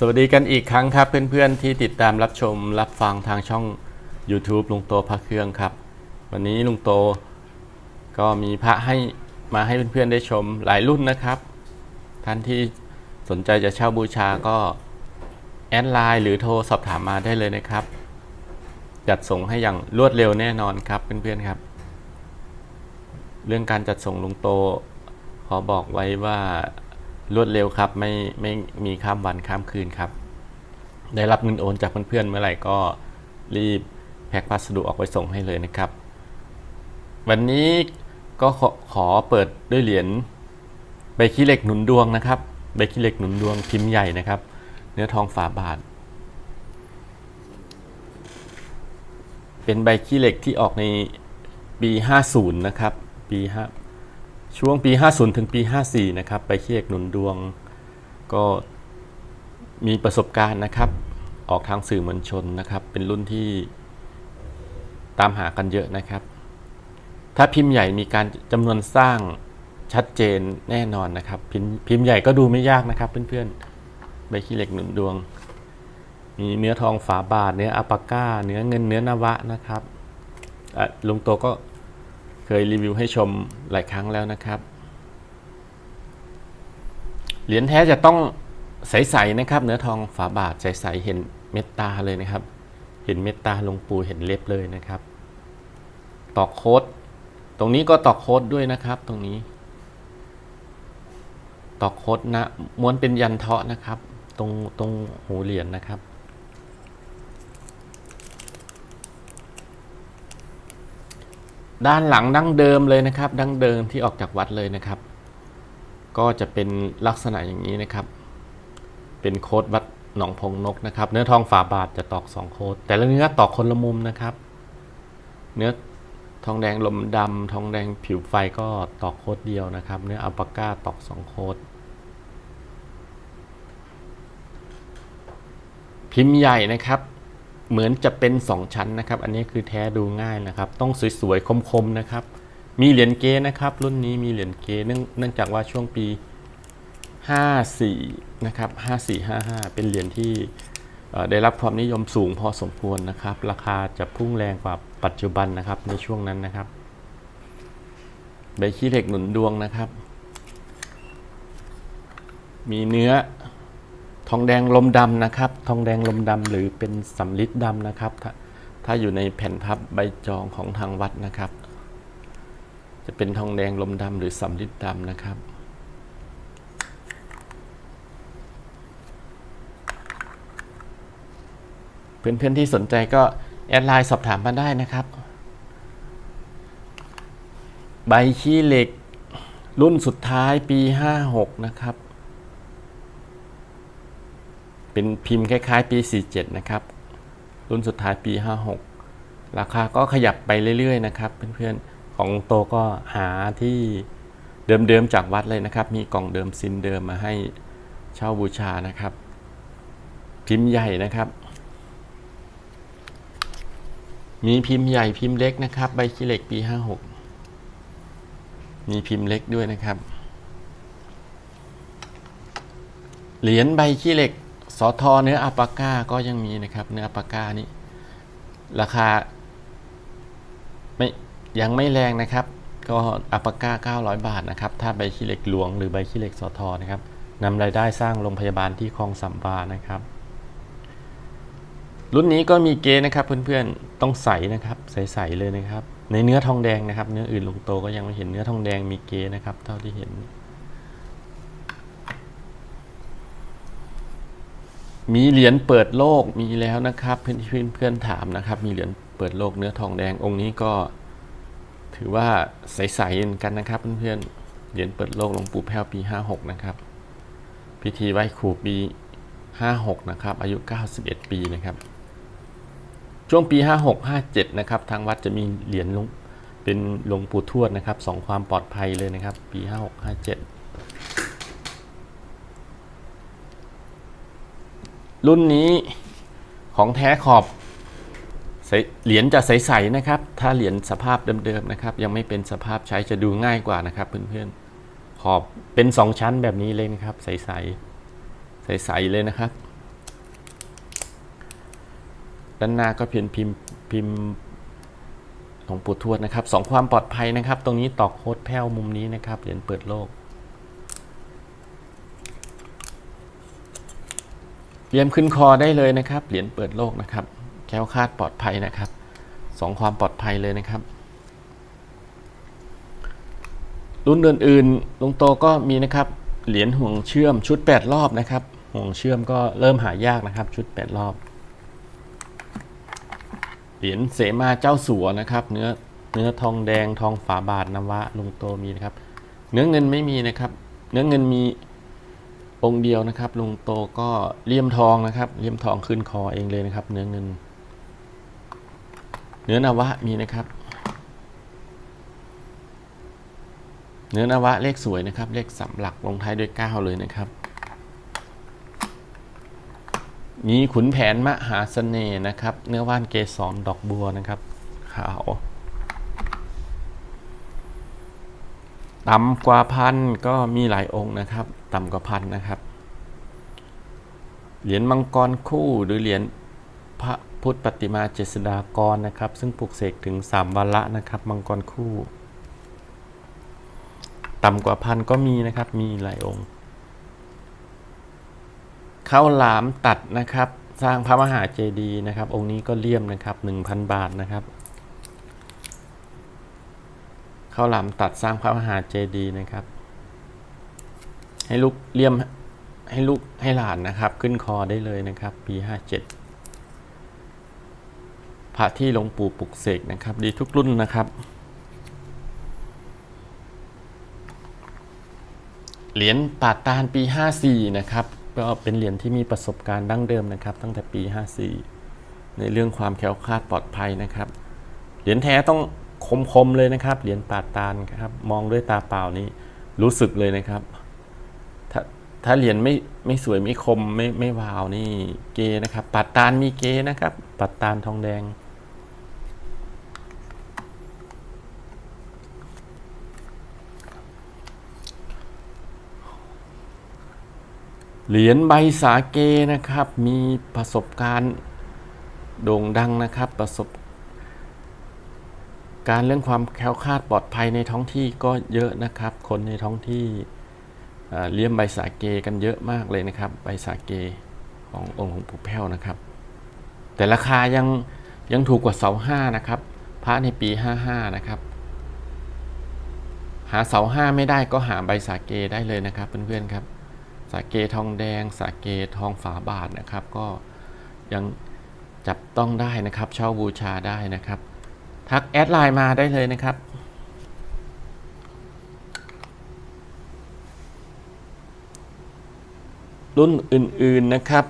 สวัสดีกันอีกครั้งครับเพื่อนๆที่ติดตามรับชมรับฟังทางช่อง YouTube ลุงโตพระเครื่องครับ วันนี้ลุงโตก็มีพระให้มาให้เพื่อนๆได้ชมหลายรุ่นนะครับ ท่านที่สนใจจะเช่าบูชาก็แอดไลน์หรือโทรสอบถามมาได้เลยนะครับ จัดส่งให้อย่างรวดเร็วแน่นอนครับเพื่อนๆครับ เรื่องการจัดส่งลุงโตขอบอกไว้ว่า รวดเร็วครับ ไม่ไม่มีข้ามวันข้ามคืนครับ ได้รับเงินโอนจากเพื่อนๆเมื่อไหร่ก็รีบแพ็คพัสดุออกไปส่งให้เลยนะครับ วันนี้ก็ขอขอเปิดด้วยเหรียญใบขี้เหล็กหนุนดวงนะครับใบขี้เหล็กหนุนดวงพิมพ์ใหญ่นะครับ เนื้อทองฝาบาท เป็นใบขี้เหล็กที่ออกในปี 50 นะครับ ปี5 ช่วงปี 50 ถึงปี 54 นะครับใบขี้เหล็กหนุนดวงก็มีประสบการณ์นะครับ ออกทางสื่อมวลชนนะครับ เป็นรุ่นที่ตามหากันเยอะนะครับ ถ้าพิมพ์ใหญ่มีการจำนวนสร้างชัดเจนแน่นอนนะครับ พิมพ์พิมพ์ใหญ่ก็ดูไม่ยากนะครับ เพื่อนๆ ใบขี้เหล็กหนุนดวง มีเนื้อทองฝาบาท เนื้ออัปปาก้า เนื้อเงินเนื้อนวะนะครับอะลุงโตก็ เคยรีวิวให้ชมหลายครั้งแล้วนะครับ เหรียญแท้จะต้องใสๆนะครับ เนื้อทองฝาบาทใสๆเห็นเม็ดตาเลยนะครับ เห็นเม็ดตาลงปูเห็นเล็บเลยนะครับ ตอกโค้ดตรงนี้ก็ตอกโค้ดด้วยนะครับตรงนี้ ตอกโค้ดนะม้วนเป็นยันเทาะนะครับ ตรงตรงหูเหรียญนะครับ ด้านหลังดั้งเดิมเลยนะครับ ดั้งเดิมที่ออกจากวัดเลยนะครับ ก็จะเป็นลักษณะอย่างนี้นะครับ เป็นโค้ดวัดหนองพงนกนะครับ เนื้อทองฝาบาทจะตอกสองโค้ดแต่ละเนื้อตอกคนละมุมนะครับ เนื้อทองแดงลมดำทองแดงผิวไฟก็ตอกโค้ดเดียวนะครับ เนื้ออัลปาก้าตอกสองโค้ดพิมพ์ใหญ่นะครับ เหมือนจะเป็น 2 ชั้นนะครับ อันนี้คือแท้ดูง่ายนะครับ ต้องสวยๆ คมๆ นะครับ มีเหรียญเกนะครับ รุ่นนี้มีเหรียญเกเนื่องเนื่องจากว่าช่วงปี 54 นะครับ 5455 เป็นเหรียญที่ได้รับความนิยมสูงพอสมควรนะครับ ราคาจะพุ่งแรงกว่าปัจจุบันนะครับในช่วงนั้นนะครับใบขี้เหล็กหนุนดวงนะครับ มีเนื้อ ทองแดงลมดำนะครับ ทองแดงลมดำหรือเป็นสำลิดดำนะครับถ้าถ้าอยู่ในแผ่นพับใบจองของทางวัดนะครับ จะเป็นทองแดงลมดำหรือสำลิดดำนะครับเพื่อนๆที่สนใจก็แอดไลน์สอบถามมาได้นะครับ ใบขี้เหล็กรุ่นสุดท้ายปี 56 นะครับ เป็นพิมพ์คล้ายๆ ปี 47 นะครับ รุ่นสุดท้ายปี 56 ราคาก็ขยับไปเรื่อยๆ นะครับ เพื่อนๆ ของโตก็หาที่เดิมๆ จากวัดเลยนะครับ มีกล่องเดิมซินเดิมมาให้เช่าบูชานะครับ พิมพ์ใหญ่นะครับ มีพิมพ์ใหญ่พิมพ์เล็กนะครับ ใบขี้เหล็กปี 56 มีพิมพ์เล็กด้วยนะครับ เหรียญใบขี้เหล็ก สอทอเนื้ออัปปาก้าก็ยังมีนะครับ เนื้ออัปปาก้านี่ราคาไม่ยังไม่แรงนะครับ ก็อัปปาก้า 900 บาทนะครับ ถ้าใบขี้เหล็กหลวงหรือใบขี้เหล็กสอทอนะครับนำรายได้สร้างโรงพยาบาลที่คลองสัมบานะครับรุ่นนี้ก็มีเกณฑ์นะครับเพื่อนๆต้องใสนะครับ ใสๆเลยนะครับ ในเนื้อทองแดงนะครับ เนื้ออื่นลงโตก็ยังไม่เห็นเนื้อทองแดงมีเกณฑ์นะครับ เท่าที่เห็น มีเหรียญเปิดโลกมีแล้วนะครับ เพื่อนเพื่อนเพื่อนถามนะครับ มีเหรียญเปิดโลกเนื้อทองแดงองค์นี้ก็ถือว่าใสๆเหมือนกันนะครับ เพื่อนๆเหรียญเปิดโลกหลวงปู่แพ้วปี56นะครับ พิธีไหว้ครูปี56นะครับ อายุ 91 ปีนะครับ ช่วงปี 56 57นะครับ ทางวัดจะมีเหรียญลงเป็นหลวงปู่ทวดนะครับสองความปลอดภัยเลยนะครับ ปี 56 57 รุ่นนี้ของแท้ขอบเหรียญจะใสๆนะครับ ถ้าเหรียญสภาพเดิมๆนะครับ ยังไม่เป็นสภาพใช้จะดูง่ายกว่านะครับ เพื่อนๆ ขอบเป็น 2 ชั้นแบบนี้เลยนะครับ ใสๆใสๆเลยนะครับ ด้านหน้าก็เพียนพิมพ์พิมพ์ของปูทวดนะครับสองความปลอดภัยนะครับ ตรงนี้ตอกโคตรแพ้วมุมนี้นะครับเหรียญเปิดโลก เหรียญขึ้นคอได้เลยนะครับ เหรียญเปิดโลกนะครับ แค้วคาดปลอดภัยนะครับสองความปลอดภัยเลยนะครับ รุ่นอื่นๆลุงโตก็มีนะครับ เหรียญห่วงเชื่อมชุด 8 รอบนะครับ ห่วงเชื่อมก็เริ่มหายากนะครับ ชุด 8 รอบ เหรียญเสมาเจ้าสัวนะครับ เนื้อเนื้อทองแดงทองฝาบาทนวะลุงโตมีนะครับ เนื้อเงินไม่มีนะครับ เนื้อเงินมี องค์เดียวนะครับลุงโตก็เลี่ยมทองนะครับเลี่ยมทองขึ้นคอเองเลยนะครับ เนื้อเงิน เนื้อนวะมีนะครับ เนื้อนวะเลขสวยนะครับ เลขสามหลักลงท้ายด้วย9เลยนะครับ มีขุนแผนมหาเสน่ห์นะครับ เนื้อว่านเกสรดอกบัวนะครับขาวต่ำกว่าพันก็มีหลายองค์นะครับ ต่ำกว่าพันนะครับ เหรียญมังกรคู่หรือเหรียญพระพุทธปฏิมาเจษฎากรนะครับ ซึ่งปลุกเสกถึง 3วันละนะครับ มังกรคู่ ต่ำกว่าพันก็มีนะครับ มีหลายองค์ข้าวหลามตัดนะครับ สร้างพระมหาเจดีย์นะครับ องค์นี้ก็เลี่ยมนะครับ 1,000 บาทนะครับข้าวหลามตัดสร้างพระมหาเจดีย์นะครับ ให้ลูกเลี่ยมให้ลูกให้หลานนะครับ ขึ้นคอได้เลยนะครับ ปี 57พระที่หลวงปู่ปลุกเสกนะครับ ดีทุกรุ่นนะครับ เหรียญปาตานปี 54 นะครับ ก็เป็นเหรียญที่มีประสบการณ์ดั้งเดิมนะครับ ตั้งแต่ปี 54 ในเรื่องความแคล้วคาดปลอดภัยนะครับ เหรียญแท้ต้องคมๆเลยนะครับ เหรียญปาตานครับ มองด้วยตาเปล่านี้รู้สึกเลยนะครับ ถ้าเหรียญไม่ไม่สวยไม่คมไม่ไม่วาวนี่เกนะครับปาดตานมีเกนะครับปาดตานทองแดง เหรียญใบสาเกนะครับ มีประสบการณ์โด่งดังนะครับ ประสบ การเรื่องความแคล้วคลาดปลอดภัยในท้องที่ก็เยอะนะครับ คนในท้องที่ เลี้ยมใบสาเกกันเยอะมากเลยนะครับ ใบสาเกขององค์หลวงปู่แพ้วนะครับ แต่ราคายังยังถูกกว่าเสาห้านะครับพระในปี55นะครับ หาเสาห้าไม่ได้ก็หาใบสาเกได้เลยนะครับเพื่อนๆครับ สาเกทองแดง สาเกทองฝาบาทนะครับ ก็ยังจับต้องได้นะครับเช่าบูชาได้นะครับ ทักแอดไลน์มาได้เลยนะครับ รุ่นอื่นๆนะครับ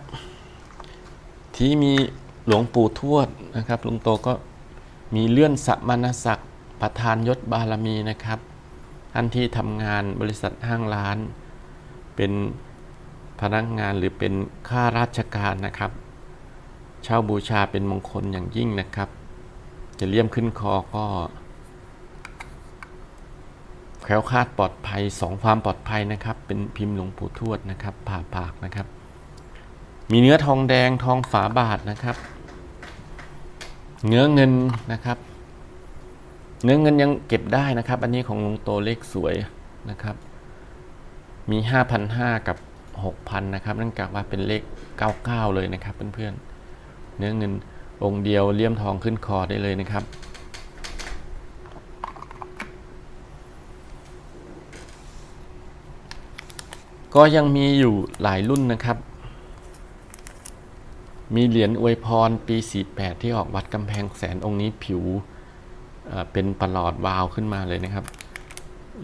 ที่มีหลวงปู่ทวดนะครับหลวงโตก็มีเลื่อนสัมมณศักดิ์ประธานยศบารมีนะครับท่านที่ทำงานบริษัทห้างร้าน เป็นพนักงานหรือเป็นข้าราชการนะครับ เช่าบูชาเป็นมงคลอย่างยิ่งนะครับ จะเลี่ยมขึ้นคอก็ แคล้วคลาดปลอดภัยสองความปลอดภัยนะครับ เป็นพิมพ์หลวงปู่ทวดนะครับ ผ่าปากนะครับ มีเนื้อทองแดงทองฝาบาทนะครับ เนื้อเงินนะครับ เนื้อเงินยังเก็บได้นะครับ อันนี้ของหลวงโตเลขสวยนะครับ มี 5,500 กับ 6,000 นะครับนั่นกลว่าเป็นเลข 99 เลยนะครับเพื่อนๆเนื้อเงินองค์เดียวเลี่ยมทองขึ้นคอได้เลยนะครับ ก็ยังมีอยู่หลายรุ่นนะครับ มีเหรียญอวยพรปี 48 ที่ออกวัดกำแพงแสนองค์นี้ผิวเป็นประหลอดวาวขึ้นมาเลยนะครับ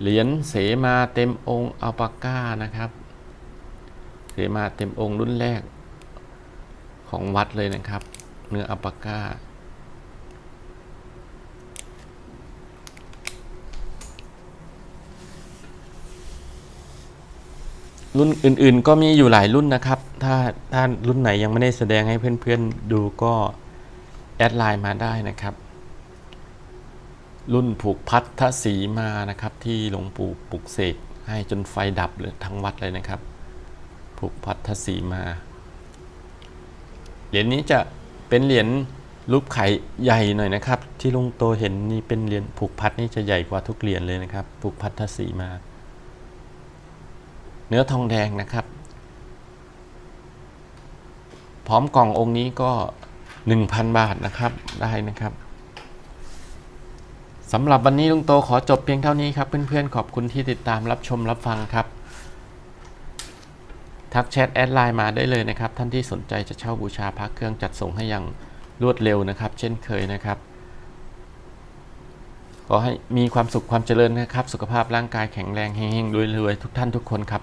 เหรียญเสมาเต็มองค์อัลปาก้านะครับ เสมาเต็มองค์รุ่นแรกของวัดเลยนะครับ เนื้ออัลปาก้า รุ่นอื่นๆ ก็มีอยู่หลายรุ่นนะครับ ถ้าถ้ารุ่นไหนยังไม่ได้แสดงให้เพื่อนๆดูก็แอดไลน์มาได้นะครับ รุ่นผูกพัดทสีมานะครับ ที่หลวงปู่ปลุกเสกให้จนไฟดับเลยทั้งวัดเลยนะครับ ผูกพัดทสีมา เหรียญนี้จะเป็นเหรียญรูปไข่ใหญ่หน่อยนะครับ ที่ลุงโตเห็นนี่เป็นเหรียญผูกพัดนี่จะใหญ่กว่าทุกเหรียญเลยนะครับ ผูกพัดทศีมา เนื้อทองแดงนะครับ พร้อมกล่ององค์นี้ก็ 1,000 บาทนะครับได้นะครับสำหรับวันนี้ลุงโตขอจบเพียงเท่านี้ครับ เพื่อนๆ ขอบคุณที่ติดตามรับชมรับฟังครับทักแชทแอดไลน์มาได้เลยนะครับ ท่านที่สนใจจะเช่าบูชาพระเครื่องจัดส่งให้อย่างรวดเร็วนะครับ เช่นเคยนะครับ ขอให้มีความสุขความเจริญนะครับ สุขภาพร่างกายแข็งแรงเฮงๆรวยๆทุกท่านทุกคนครับ